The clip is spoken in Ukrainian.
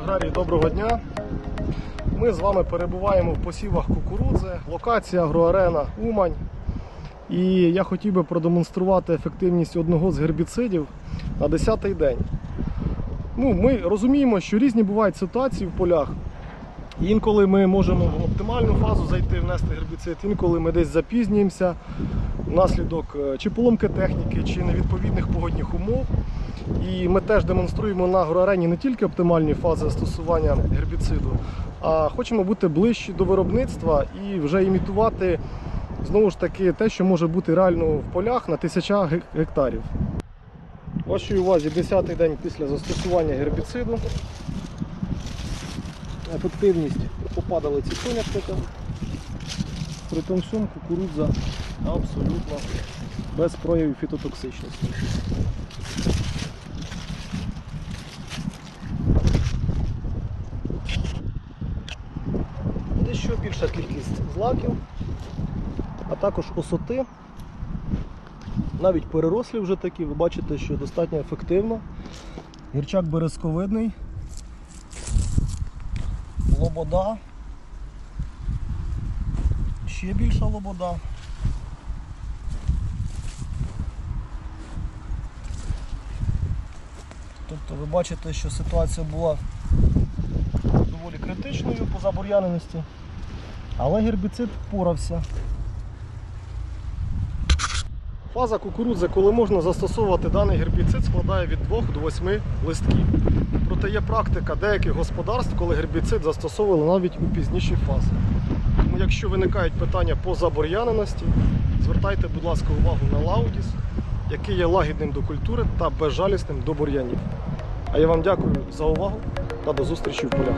аграрії, доброго дня. Ми з вами перебуваємо в посівах кукурудзи, локація агроарена Умань. І я хотів би продемонструвати ефективність одного з гербіцидів на 10-й день. Ну, ми розуміємо, що різні бувають ситуації в полях. Інколи ми можемо в оптимальну фазу зайти, внести гербіцид, інколи ми десь запізнюємося внаслідок е, чи поломки техніки, чи невідповідних погодних умов. І ми теж демонструємо на агроарені не тільки оптимальні фази застосування гербіциду, а хочемо бути ближчі до виробництва і вже імітувати знову ж таки те, що може бути реально в полях на тисячах гек- гектарів. Вашій увазі 10-й день після застосування гербіциду. Ефективність попадали ці соняшника. При тому всьому кукурудза абсолютно без проявів фітотоксичності. Дещо більша кількість злаків, а також осоти. Навіть перерослі вже такі, ви бачите, що достатньо ефективно. Гірчак березковидний, лобода, ще більша лобода. Тобто ви бачите, що ситуація була доволі критичною по забур'яненості, але гербіцид впорався. Фаза кукурудзи, коли можна застосовувати даний гербіцид, складає від 2 до 8 листків. Проте є практика деяких господарств, коли гербіцид застосовували навіть у пізніші фази. Тому якщо виникають питання по забур'яненості, звертайте, будь ласка, увагу на лаудіс, який є лагідним до культури та безжалісним до бур'янів. А я вам дякую за увагу та до зустрічі в полях.